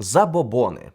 Забобони.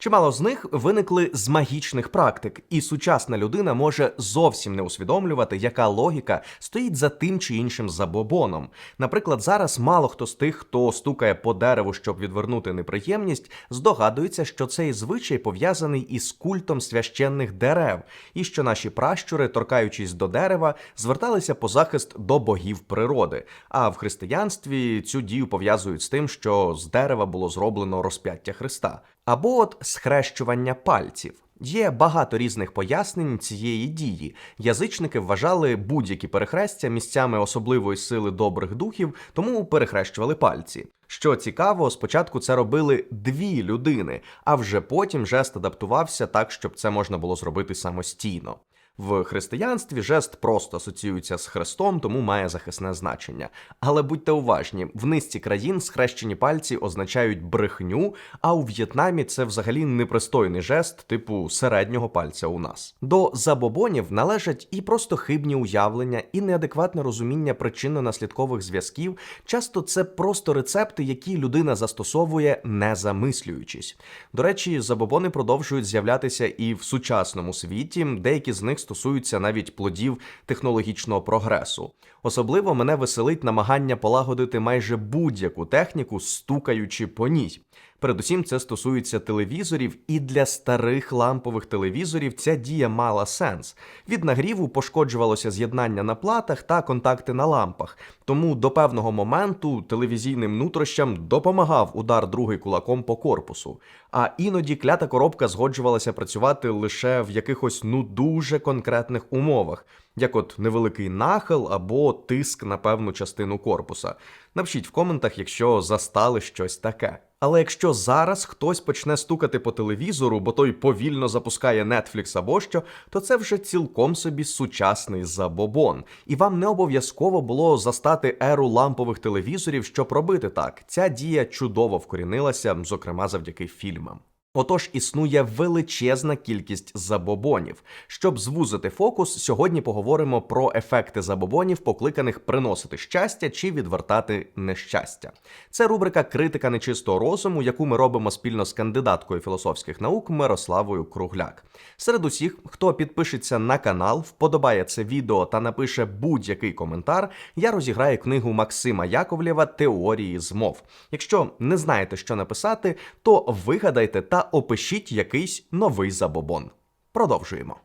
Чимало з них виникли з магічних практик, і сучасна людина може зовсім не усвідомлювати, яка логіка стоїть за тим чи іншим забобоном. Наприклад, зараз мало хто з тих, хто стукає по дереву, щоб відвернути неприємність, здогадується, що цей звичай пов'язаний із культом священних дерев, і що наші пращури, торкаючись до дерева, зверталися по захист до богів природи. А в християнстві цю дію пов'язують з тим, що з дерева було зроблено розп'яття Христа. Або от схрещування пальців. Є багато різних пояснень цієї дії. Язичники вважали будь-які перехрестя місцями особливої сили добрих духів, тому перехрещували пальці. Що цікаво, спочатку це робили дві людини, а вже потім жест адаптувався так, щоб це можна було зробити самостійно. В християнстві жест просто асоціюється з хрестом, тому має захисне значення. Але будьте уважні, в низці країн схрещені пальці означають брехню, а у В'єтнамі це взагалі непристойний жест, типу середнього пальця у нас. До забобонів належать і просто хибні уявлення, і неадекватне розуміння причинно-наслідкових зв'язків. Часто це просто рецепти, які людина застосовує, не замислюючись. До речі, забобони продовжують з'являтися і в сучасному світі. Деякі з них стосуються навіть плодів технологічного прогресу. Особливо мене веселить намагання полагодити майже будь-яку техніку, стукаючи по ній. Передусім, це стосується телевізорів, і для старих лампових телевізорів ця дія мала сенс. Від нагріву пошкоджувалося з'єднання на платах та контакти на лампах. Тому до певного моменту телевізійним нутрощам допомагав удар другий кулаком по корпусу. А іноді клята коробка згоджувалася працювати лише в якихось ну дуже конкретних умовах, як от невеликий нахил або тиск на певну частину корпуса. Напишіть в коментах, якщо застали щось таке. Але якщо зараз хтось почне стукати по телевізору, бо той повільно запускає Netflix або що, то це вже цілком собі сучасний забобон. І вам не обов'язково було застати еру лампових телевізорів, щоб робити так. Ця дія чудово вкорінилася, зокрема завдяки фільмам. Отож існує величезна кількість забобонів. Щоб звузити фокус, сьогодні поговоримо про ефекти забобонів, покликаних приносити щастя чи відвертати нещастя. Це рубрика Критика нечистого розуму, яку ми робимо спільно з кандидаткою філософських наук Мирославою Кругляк. Серед усіх, хто підпишеться на канал, вподобає це відео та напише будь-який коментар, я розіграю книгу Максима Яковлєва Теорії змов. Якщо не знаєте, що написати, то вигадайте та опишіть якийсь новий забобон. Продовжуємо.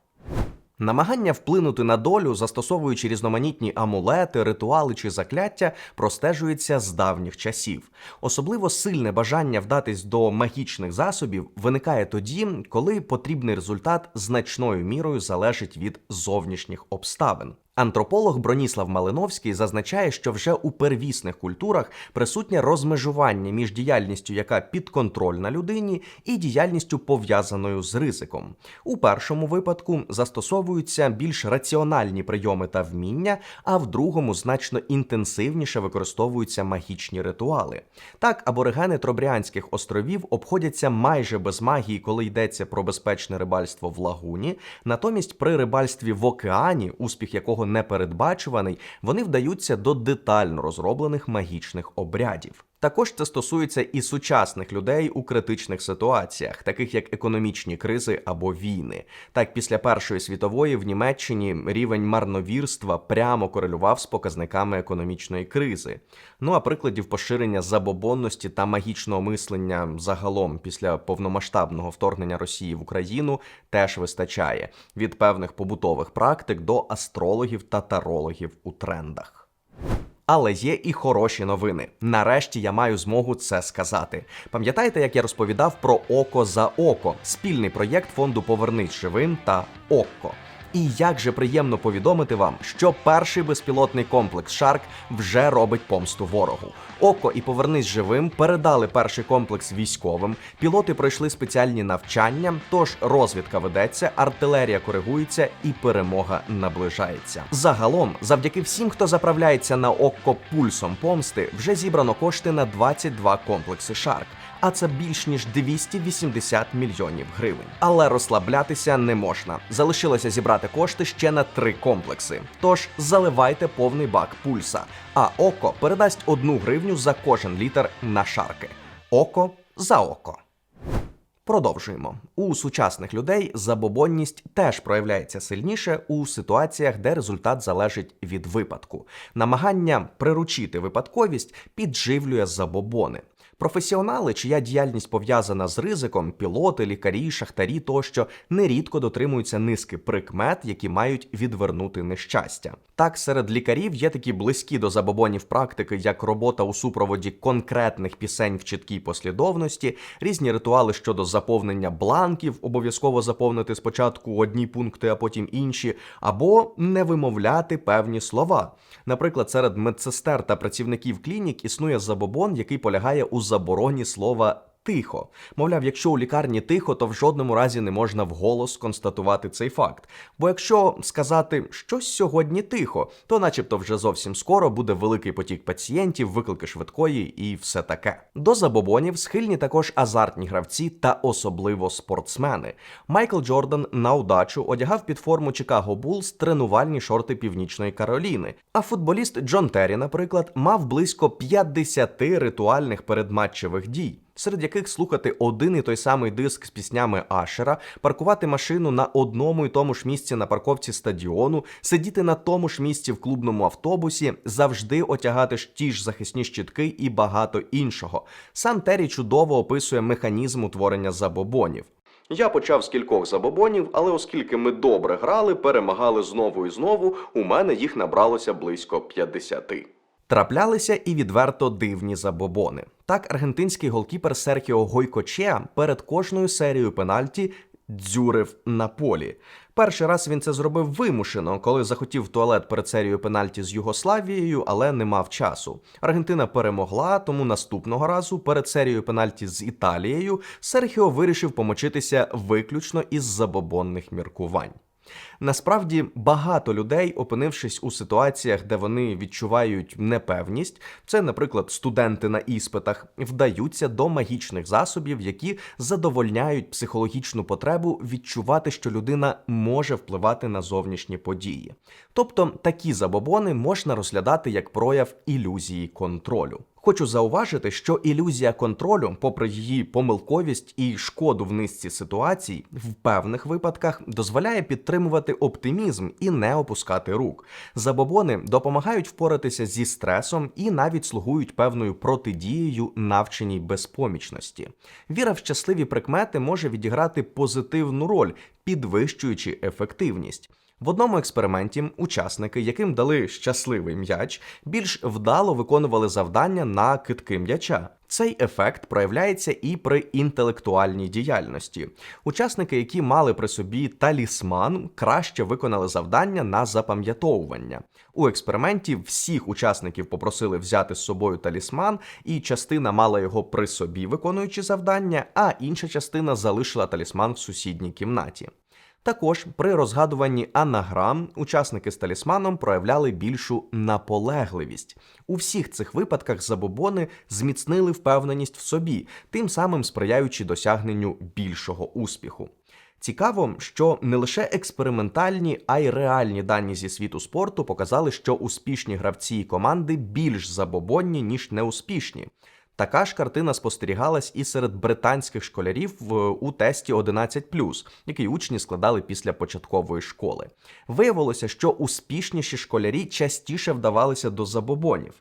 Намагання вплинути на долю, застосовуючи різноманітні амулети, ритуали чи закляття, простежується з давніх часів. Особливо сильне бажання вдатись до магічних засобів виникає тоді, коли потрібний результат значною мірою залежить від зовнішніх обставин. Антрополог Броніслав Малиновський зазначає, що вже у первісних культурах присутнє розмежування між діяльністю, яка підконтрольна людині, і діяльністю пов'язаною з ризиком. У першому випадку застосовуються більш раціональні прийоми та вміння, а в другому значно інтенсивніше використовуються магічні ритуали. Так, аборигени Тробріанських островів обходяться майже без магії, коли йдеться про безпечне рибальство в лагуні. Натомість при рибальстві в океані, успіх якого непередбачуваний, вони вдаються до детально розроблених магічних обрядів. Також це стосується і сучасних людей у критичних ситуаціях, таких як економічні кризи або війни. Так, після Першої світової в Німеччині рівень марновірства прямо корелював з показниками економічної кризи. Ну а прикладів поширення забобонності та магічного мислення загалом після повномасштабного вторгнення Росії в Україну теж вистачає від певних побутових практик до астрологів та тарологів у трендах. Але є і хороші новини. Нарешті я маю змогу це сказати. Пам'ятаєте, як я розповідав про Око за око, спільний проєкт фонду Повернись живим та Окко. І як же приємно повідомити вам, що перший безпілотний комплекс Шарк вже робить помсту ворогу. Око і повернись живим передали перший комплекс військовим. Пілоти пройшли спеціальні навчання, тож розвідка ведеться, артилерія коригується і перемога наближається. Загалом, завдяки всім, хто заправляється на Окко пульсом помсти, вже зібрано кошти на 22 комплекси Шарк. А це більш ніж 280 мільйонів гривень. Але розслаблятися не можна. Залишилося зібрати кошти ще на три комплекси. Тож заливайте повний бак пульса. А око передасть одну гривню за кожен літр на шарки. Око за око. Продовжуємо. У сучасних людей забобонність теж проявляється сильніше у ситуаціях, де результат залежить від випадку. Намагання приручити випадковість підживлює забобони. Професіонали, чия діяльність пов'язана з ризиком, пілоти, лікарі, шахтарі тощо нерідко дотримуються низки прикмет, які мають відвернути нещастя. Так, серед лікарів є такі близькі до забобонів практики, як робота у супроводі конкретних пісень в чіткій послідовності, різні ритуали щодо заповнення бланків, обов'язково заповнити спочатку одні пункти, а потім інші, або не вимовляти певні слова. Наприклад, серед медсестер та працівників клінік існує забобон, який полягає у забороні слова. Тихо, мовляв, якщо у лікарні тихо, то в жодному разі не можна вголос констатувати цей факт. Бо якщо сказати щось сьогодні тихо, то, начебто, вже зовсім скоро буде великий потік пацієнтів, виклики швидкої і все таке. До забобонів схильні також азартні гравці та особливо спортсмени. Майкл Джордан на удачу одягав під форму Чикаго Булс тренувальні шорти Північної Кароліни. А футболіст Джон Террі, наприклад, мав близько 50 ритуальних передматчевих дій серед яких слухати один і той самий диск з піснями Ашера, паркувати машину на одному і тому ж місці на парковці стадіону, сидіти на тому ж місці в клубному автобусі, завжди отягати ж ті ж захисні щитки і багато іншого. Сам Террі чудово описує механізм утворення забобонів. Я почав з кількох забобонів, але оскільки ми добре грали, перемагали знову і знову, у мене їх набралося близько 50. Траплялися і відверто дивні забобони. Так, аргентинський голкіпер Серхіо Гойкочеа перед кожною серією пенальті дзюрив на полі. Перший раз він це зробив вимушено, коли захотів туалет перед серією пенальті з Югославією, але не мав часу. Аргентина перемогла, тому наступного разу перед серією пенальті з Італією Серхіо вирішив помочитися виключно із забобонних міркувань. Насправді багато людей, опинившись у ситуаціях, де вони відчувають непевність, це, наприклад, студенти на іспитах, вдаються до магічних засобів, які задовольняють психологічну потребу відчувати, що людина може впливати на зовнішні події. Тобто такі забобони можна розглядати як прояв ілюзії контролю. Хочу зауважити, що ілюзія контролю, попри її помилковість і шкоду в низці ситуацій, в певних випадках дозволяє підтримувати оптимізм і не опускати рук. Забобони допомагають впоратися зі стресом і навіть слугують певною протидією навченій безпомічності. Віра в щасливі прикмети може відіграти позитивну роль, підвищуючи ефективність. В одному експерименті учасники, яким дали щасливий м'яч, більш вдало виконували завдання на китки м'яча. Цей ефект проявляється і при інтелектуальній діяльності. Учасники, які мали при собі талісман, краще виконали завдання на запам'ятовування. У експерименті всіх учасників попросили взяти з собою талісман, і частина мала його при собі, виконуючи завдання, а інша частина залишила талісман в сусідній кімнаті. Також при розгадуванні анаграм учасники з талісманом проявляли більшу наполегливість. У всіх цих випадках забобони зміцнили впевненість в собі, тим самим сприяючи досягненню більшого успіху. Цікаво, що не лише експериментальні, а й реальні дані зі світу спорту показали, що успішні гравці і команди більш забобонні ніж неуспішні. Така ж картина спостерігалась і серед британських школярів у тесті 11+, який учні складали після початкової школи. Виявилося, що успішніші школярі частіше вдавалися до забобонів.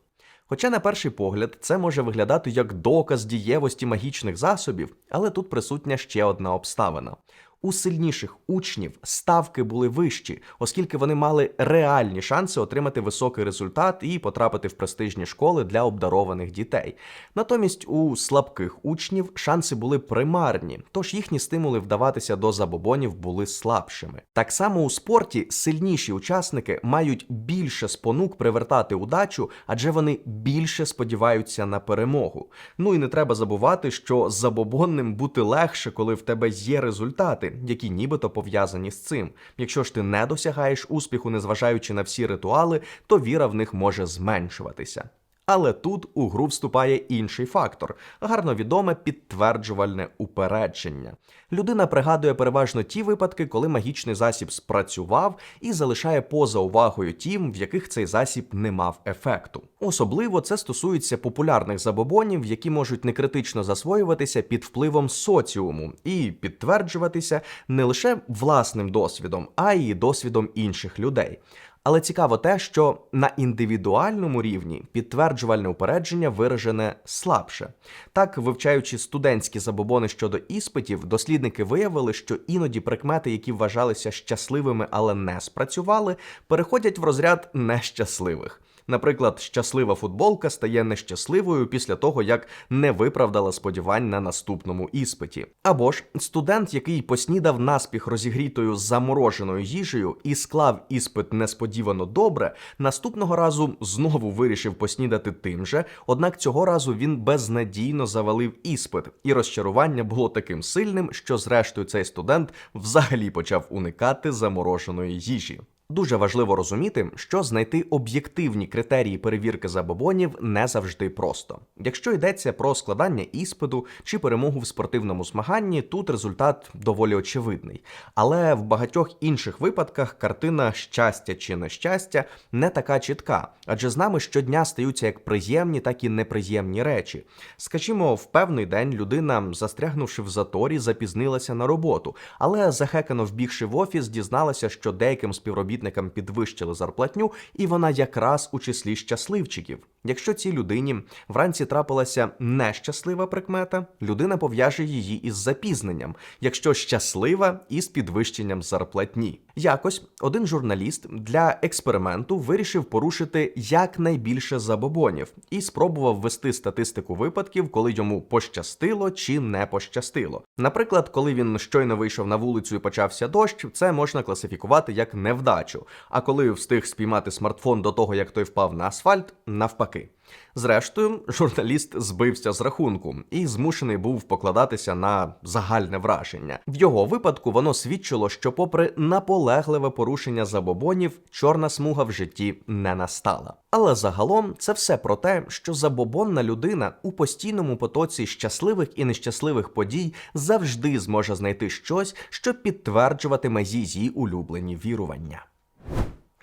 Хоча, на перший погляд, це може виглядати як доказ дієвості магічних засобів, але тут присутня ще одна обставина. У сильніших учнів ставки були вищі, оскільки вони мали реальні шанси отримати високий результат і потрапити в престижні школи для обдарованих дітей. Натомість у слабких учнів шанси були примарні, тож їхні стимули вдаватися до забобонів були слабшими. Так само у спорті сильніші учасники мають більше спонук привертати удачу, адже вони більше сподіваються на перемогу. Ну і не треба забувати, що забобонним бути легше, коли в тебе є результати які нібито пов'язані з цим. Якщо ж ти не досягаєш успіху, незважаючи на всі ритуали, то віра в них може зменшуватися. Але тут у гру вступає інший фактор гарно відоме підтверджувальне упередження. Людина пригадує переважно ті випадки, коли магічний засіб спрацював і залишає поза увагою тім, в яких цей засіб не мав ефекту. Особливо це стосується популярних забобонів, які можуть некритично засвоюватися під впливом соціуму і підтверджуватися не лише власним досвідом, а й досвідом інших людей. Але цікаво те, що на індивідуальному рівні підтверджувальне упередження виражене слабше. Так, вивчаючи студентські забобони щодо іспитів, дослідники виявили, що іноді прикмети, які вважалися щасливими, але не спрацювали, переходять в розряд нещасливих. Наприклад, щаслива футболка стає нещасливою після того, як не виправдала сподівань на наступному іспиті. Або ж студент, який поснідав наспіх розігрітою замороженою їжею і склав іспит несподівано добре, наступного разу знову вирішив поснідати тим же, однак цього разу він безнадійно завалив іспит, і розчарування було таким сильним, що зрештою цей студент взагалі почав уникати замороженої їжі. Дуже важливо розуміти, що знайти об'єктивні критерії перевірки забобонів не завжди просто. Якщо йдеться про складання іспиту чи перемогу в спортивному змаганні, тут результат доволі очевидний. Але в багатьох інших випадках картина щастя чи нещастя не така чітка, адже з нами щодня стаються як приємні, так і неприємні речі. Скажімо, в певний день людина, застрягнувши в заторі, запізнилася на роботу, але захекано вбігши в офіс, дізналася, що деяким співробітникам співробітникам підвищили зарплатню, і вона якраз у числі щасливчиків. Якщо цій людині вранці трапилася нещаслива прикмета, людина пов'яже її із запізненням, якщо щаслива із підвищенням зарплатні. Якось один журналіст для експерименту вирішив порушити якнайбільше забобонів і спробував вести статистику випадків, коли йому пощастило чи не пощастило. Наприклад, коли він щойно вийшов на вулицю і почався дощ, це можна класифікувати як невдачу. А коли встиг спіймати смартфон до того, як той впав на асфальт, навпаки. Зрештою, журналіст збився з рахунку і змушений був покладатися на загальне враження. В його випадку воно свідчило, що, попри наполегливе порушення забобонів, чорна смуга в житті не настала. Але загалом це все про те, що забобонна людина у постійному потоці щасливих і нещасливих подій завжди зможе знайти щось, що підтверджуватиме її улюблені вірування.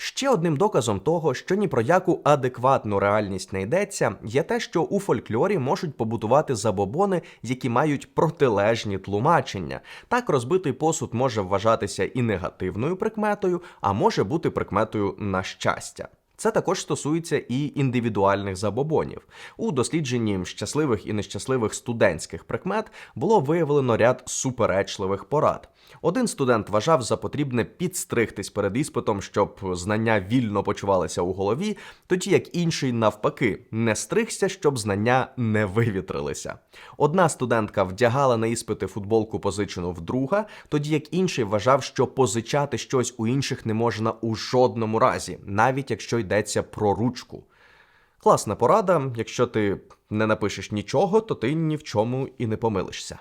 Ще одним доказом того, що ні про яку адекватну реальність не йдеться, є те, що у фольклорі можуть побутувати забобони, які мають протилежні тлумачення. Так розбитий посуд може вважатися і негативною прикметою, а може бути прикметою на щастя. Це також стосується і індивідуальних забобонів. У дослідженні щасливих і нещасливих студентських прикмет було виявлено ряд суперечливих порад. Один студент вважав за потрібне підстригтись перед іспитом, щоб знання вільно почувалися у голові, тоді як інший, навпаки, не стригся, щоб знання не вивітрилися. Одна студентка вдягала на іспити футболку позичену в друга, тоді як інший вважав, що позичати щось у інших не можна у жодному разі, навіть якщо йдеться про ручку. Класна порада, якщо ти не напишеш нічого, то ти ні в чому і не помилишся.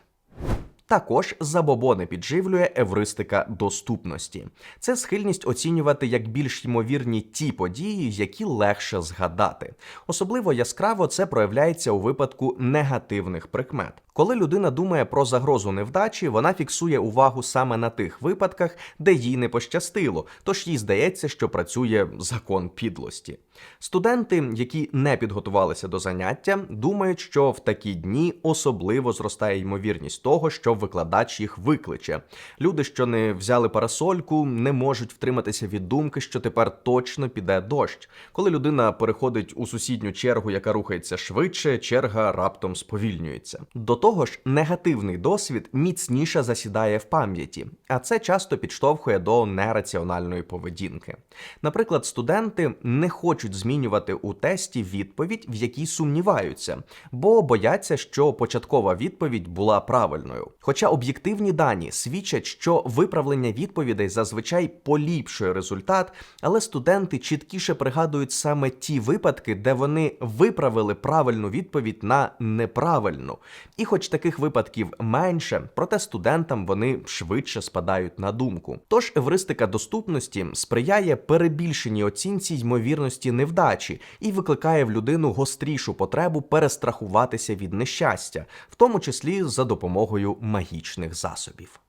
Також забобони підживлює евристика доступності. Це схильність оцінювати як більш ймовірні ті події, які легше згадати. Особливо яскраво це проявляється у випадку негативних прикмет. Коли людина думає про загрозу невдачі, вона фіксує увагу саме на тих випадках, де їй не пощастило, тож їй здається, що працює закон підлості. Студенти, які не підготувалися до заняття, думають, що в такі дні особливо зростає ймовірність того, що викладач їх викличе. Люди, що не взяли парасольку, не можуть втриматися від думки, що тепер точно піде дощ. Коли людина переходить у сусідню чергу, яка рухається швидше, черга раптом сповільнюється. До того ж, негативний досвід міцніше засідає в пам'яті, а це часто підштовхує до нераціональної поведінки. Наприклад, студенти не хочуть змінювати у тесті відповідь, в якій сумніваються, бо бояться, що початкова відповідь була правильною. Хоча об'єктивні дані свідчать, що виправлення відповідей зазвичай поліпшує результат, але студенти чіткіше пригадують саме ті випадки, де вони виправили правильну відповідь на неправильну. І хоч таких випадків менше, проте студентам вони швидше спадають на думку. Тож евристика доступності сприяє перебільшеній оцінці ймовірності невдачі і викликає в людину гострішу потребу перестрахуватися від нещастя, в тому числі за допомогою магічних засобів.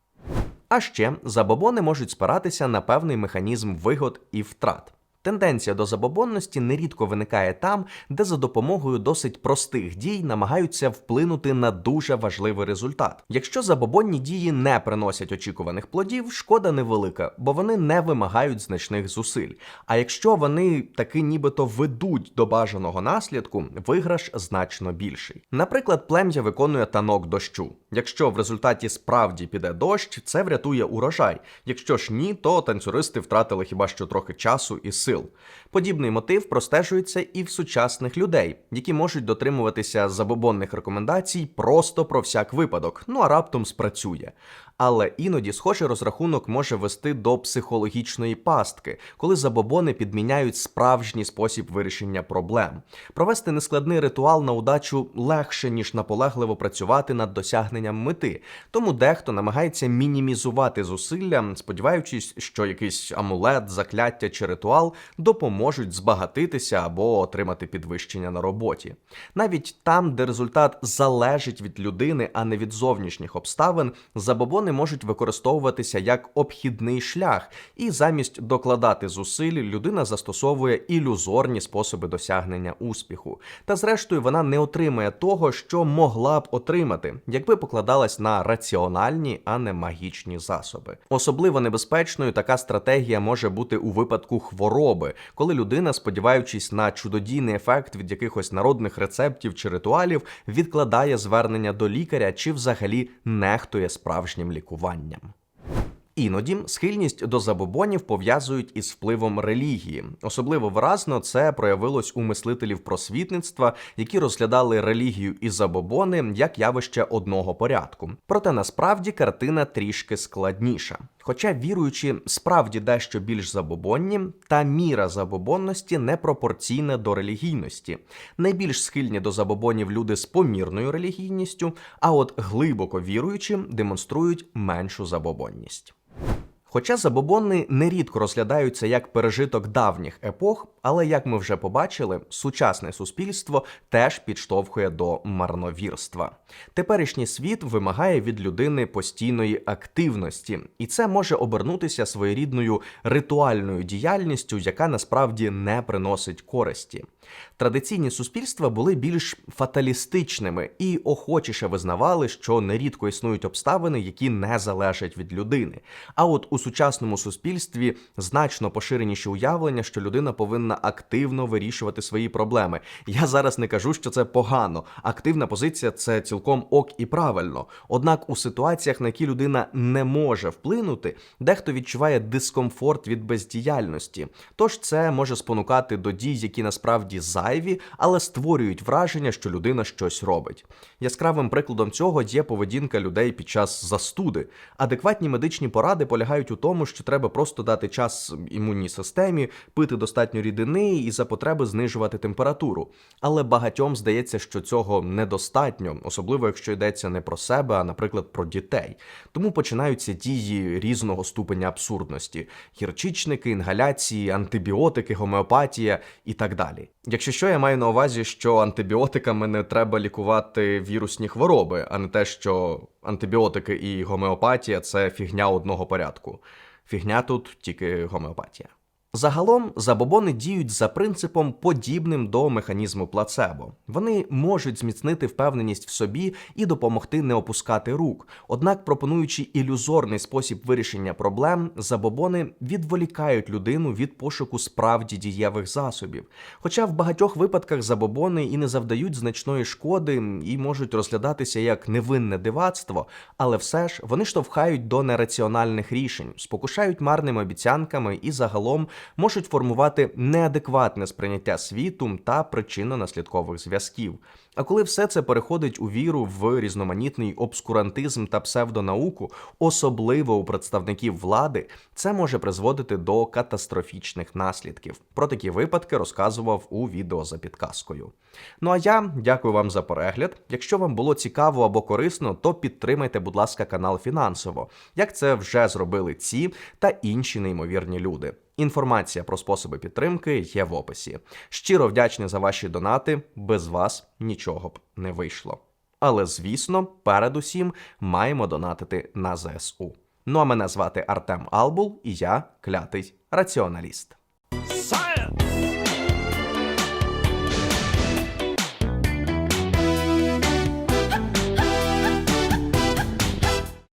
А ще забобони можуть спиратися на певний механізм вигод і втрат. Тенденція до забобонності нерідко виникає там, де за допомогою досить простих дій намагаються вплинути на дуже важливий результат. Якщо забобонні дії не приносять очікуваних плодів, шкода невелика, бо вони не вимагають значних зусиль. А якщо вони таки нібито ведуть до бажаного наслідку, виграш значно більший. Наприклад, плем'я виконує танок дощу. Якщо в результаті справді піде дощ, це врятує урожай. Якщо ж ні, то танцюристи втратили хіба що трохи часу і сил. Подібний мотив простежується і в сучасних людей, які можуть дотримуватися забобонних рекомендацій просто про всяк випадок, ну а раптом спрацює. Але іноді схожий розрахунок може вести до психологічної пастки, коли забобони підміняють справжній спосіб вирішення проблем. Провести нескладний ритуал на удачу легше, ніж наполегливо працювати над досягненням мети. Тому дехто намагається мінімізувати зусилля, сподіваючись, що якийсь амулет, закляття чи ритуал допоможуть збагатитися або отримати підвищення на роботі. Навіть там, де результат залежить від людини, а не від зовнішніх обставин, забобони можуть використовуватися як обхідний шлях, і замість докладати зусиль, людина застосовує ілюзорні способи досягнення успіху. Та зрештою вона не отримає того, що могла б отримати, якби покладалась на раціональні, а не магічні засоби. Особливо небезпечною така стратегія може бути у випадку хвороби, коли людина, сподіваючись на чудодійний ефект від якихось народних рецептів чи ритуалів, відкладає звернення до лікаря чи взагалі нехтує справжнім лікуванням. Іноді схильність до забобонів пов'язують із впливом релігії. Особливо виразно це проявилось у мислителів просвітництва, які розглядали релігію і забобони як явище одного порядку. Проте насправді картина трішки складніша. Хоча віруючі справді дещо більш забобонні, та міра забобонності не пропорційна до релігійності. Найбільш схильні до забобонів люди з помірною релігійністю, а от глибоко віруючі демонструють меншу забобонність. Хоча забобони нерідко розглядаються як пережиток давніх епох, але як ми вже побачили, сучасне суспільство теж підштовхує до марновірства. Теперішній світ вимагає від людини постійної активності, і це може обернутися своєрідною ритуальною діяльністю, яка насправді не приносить користі. Традиційні суспільства були більш фаталістичними і охочіше визнавали, що нерідко існують обставини, які не залежать від людини. А от у сучасному суспільстві значно поширеніші уявлення, що людина повинна активно вирішувати свої проблеми. Я зараз не кажу, що це погано. Активна позиція це цілком ок і правильно. Однак у ситуаціях, на які людина не може вплинути, дехто відчуває дискомфорт від бездіяльності. Тож це може спонукати до дій, які насправді зайві, але створюють враження, що людина щось робить. Яскравим прикладом цього є поведінка людей під час застуди. Адекватні медичні поради полягають у тому, що треба просто дати час імунній системі, пити достатньо рідини і за потреби знижувати температуру. Але багатьом здається, що цього недостатньо, особливо якщо йдеться не про себе, а, наприклад, про дітей. Тому починаються дії різного ступеня абсурдності: гірчичники, інгаляції, антибіотики, гомеопатія і так далі. Якщо що, я маю на увазі, що антибіотиками не треба лікувати вірусні хвороби, а не те, що антибіотики і гомеопатія це фігня одного порядку. Фігня тут тільки гомеопатія. Загалом забобони діють за принципом, подібним до механізму плацебо. Вони можуть зміцнити впевненість в собі і допомогти не опускати рук. Однак, пропонуючи ілюзорний спосіб вирішення проблем, забобони відволікають людину від пошуку справді дієвих засобів. Хоча в багатьох випадках забобони і не завдають значної шкоди і можуть розглядатися як невинне дивацтво, але все ж вони штовхають до нераціональних рішень, спокушають марними обіцянками і загалом можуть формувати неадекватне сприйняття світу та причинно-наслідкових зв'язків. А коли все це переходить у віру в різноманітний обскурантизм та псевдонауку, особливо у представників влади, це може призводити до катастрофічних наслідків. Про такі випадки розказував у відео за підказкою. Ну а я дякую вам за перегляд. Якщо вам було цікаво або корисно, то підтримайте, будь ласка, канал фінансово, як це вже зробили ці та інші неймовірні люди. Інформація про способи підтримки є в описі. Щиро вдячний за ваші донати. Без вас нічого б не вийшло. Але звісно, передусім маємо донатити на ЗСУ. Ну а мене звати Артем Албул, і я клятий раціоналіст.